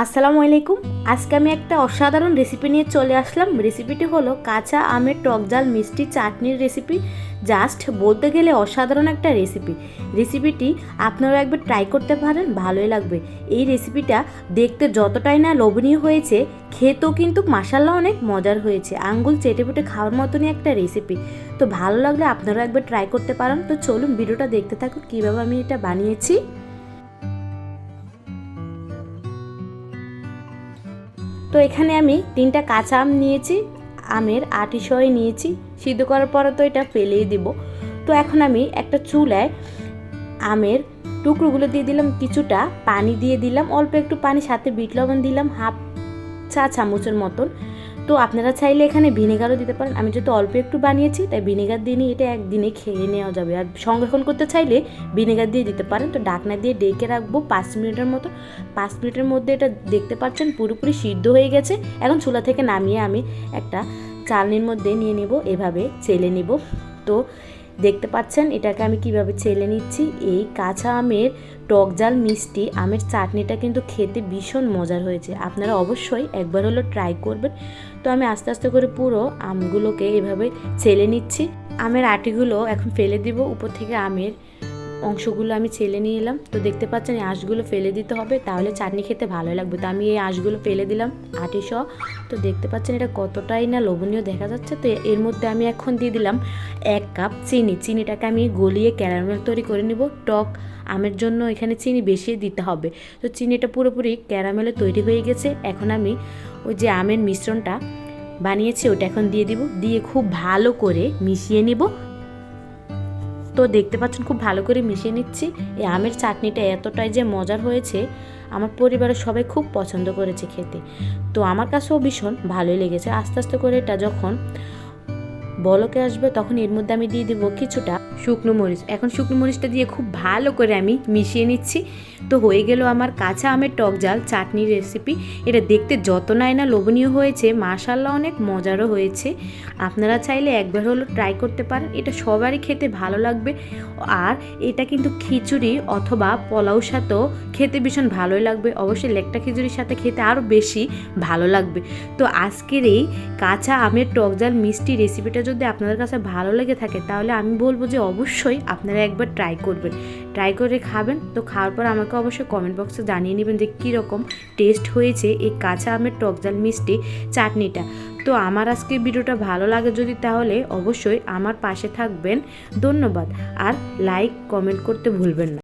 আসসালামু আলাইকুম। আজকে আমি একটা অসাধারণ রেসিপি নিয়ে চলে আসলাম। রেসিপিটি হলো কাঁচা আমের টক জাল মিষ্টি চাটনির রেসিপি জাস্ট বলতে গেলে অসাধারণ একটা রেসিপি রেসিপিটি আপনারা একবার ট্রাই করতে পারেন, ভালোই লাগবে। এই রেসিপিটা দেখতে যতটাই না লোভনীয় হয়েছে, খেতেও কিন্তু মাসাল্লা অনেক মজার হয়েছে। আঙ্গুল চেটে পুটে খাওয়ার মতনই একটা রেসিপি তো ভালো লাগলে আপনারা একবার ট্রাই করতে পারেন। তো চলুন ভিডিওটা দেখতে থাকুন, কীভাবে আমি এটা বানিয়েছি। তো এখানে আমি তিনটা কাঁচা আম নিয়েছি, আমের আটি সয় নিয়েছি, সিদ্ধ করার পরে তো এটা ফেলেই দেবো। তো এখন আমি একটা চুলায় আমের টুকরোগুলো দিয়ে দিলাম, কিছুটা পানি দিয়ে দিলাম, অল্প একটু পানি, সাথে বিট লবণ দিলাম, হাফ চা চামচের মতন। তো আপনারা চাইলে এখানে ভিনেগারও দিতে পারেন। আমি যেহেতু অল্প একটু বানিয়েছি, তাই ভিনেগার দিয়ে এটা একদিনে খেয়ে নেওয়া যাবে। আর সংরক্ষণ করতে চাইলে ভিনেগার দিয়ে দিতে পারেন। তো ডাকনা দিয়ে ডেকে রাখব পাঁচ মিনিটের মতো। পাঁচ মিনিটের মধ্যে এটা দেখতে পাচ্ছেন পুরোপুরি সিদ্ধ হয়ে গেছে। এখন চুলা থেকে নামিয়ে আমি একটা চালনির মধ্যে নিয়ে নেব। এভাবে চেলে নেব। তো দেখতে পাচ্ছেন, এটাকে আমি কীভাবে ছেলে নিচ্ছি? এই কাঁচা আমের টক জাল মিষ্টি, আমের চাটনিটা কিন্তু খেতে ভীষণ মজার হয়েছে। আপনারা অবশ্যই একবার হলো ট্রাই করবেন। তো আমি আস্তে আস্তে করে পুরো আমগুলোকে এভাবে ছেলে নিচ্ছি। আমের আটিগুলো এখন ফেলে দিব উপর থেকে আমের অংশগুলো আমি ছেলে নিয়ে এলাম। তো দেখতে পাচ্ছেন, এই আঁশগুলো ফেলে দিতে হবে, তাহলে চাটনি খেতে ভালো লাগবে। তো আমি এই আঁশগুলো ফেলে দিলাম আটি সহ তো দেখতে পাচ্ছেন, এটা কতটাই না লোভনীয় দেখা যাচ্ছে। তো এর মধ্যে আমি এখন দিয়ে দিলাম এক কাপ চিনি। চিনিটাকে আমি গলিয়ে ক্যারামেল তৈরি করে নিব। টক আমের জন্য এখানে চিনি বেশি দিতে হবে। তো চিনিটা পুরোপুরি ক্যারামেলে তৈরি হয়ে গেছে। এখন আমি ওই যে আমের মিশ্রণটা বানিয়েছি, ওটা এখন দিয়ে দিব। দিয়ে খুব ভালো করে মিশিয়ে নিব। তো দেখতে পাচ্ছেন খুব ভালো করে মিশিয়ে নিচ্ছি। এই আমের চাটনিটা এতটাই যে মজার হয়েছে, আমার পরিবারের সবাই খুব পছন্দ করেছে খেতে। তো আমার কাছেও ভীষণ ভালোই লেগেছে। আস্তে আস্তে করে এটা যখন বলকে আসবে, তখন এর মধ্যে আমি দিয়ে দেবো কিছুটা শুকনো মরিচ। এখন শুকনো মরিচটা দিয়ে খুব ভালো করে আমি মিশিয়ে নিচ্ছি। তো হয়ে গেল আমার কাঁচা আমের টক জাল চাটনির রেসিপি এটা দেখতে যত নাই না লোভনীয় হয়েছে মাশাল্লাহ অনেক মজারও হয়েছে। আপনারা চাইলে একবার হলো ট্রাই করতে পারেন। এটা সবারই খেতে ভালো লাগবে। আর এটা কিন্তু খিচুড়ি অথবা পোলাও সাথেও খেতে ভীষণ ভালোই লাগবে। অবশ্যই লেকটা খিচুড়ির সাথে খেতে আরও বেশি ভালো লাগবে। তো আজকের এই কাঁচা আমের টক জাল মিষ্টি রেসিপিটা যদি আপনাদের কাছে ভালো লেগে থাকে, তাহলে আমি বলব যে অবশ্যই আপনারা একবার ট্রাই করবেন। ট্রাই করে খাবেন, তো খাওয়ার পর আমাকে অবশ্যই কমেন্ট বক্সে জানিয়ে নেবেন যে কীরকম টেস্ট হয়েছে এই কাঁচা আমের টক জাল মিষ্টি চাটনিটা। তো আমার আজকে ভিডিওটা ভালো লাগে যদি তাহলে অবশ্যই আমার পাশে থাকবেন। ধন্যবাদ। আর লাইক কমেন্ট করতে ভুলবেন না।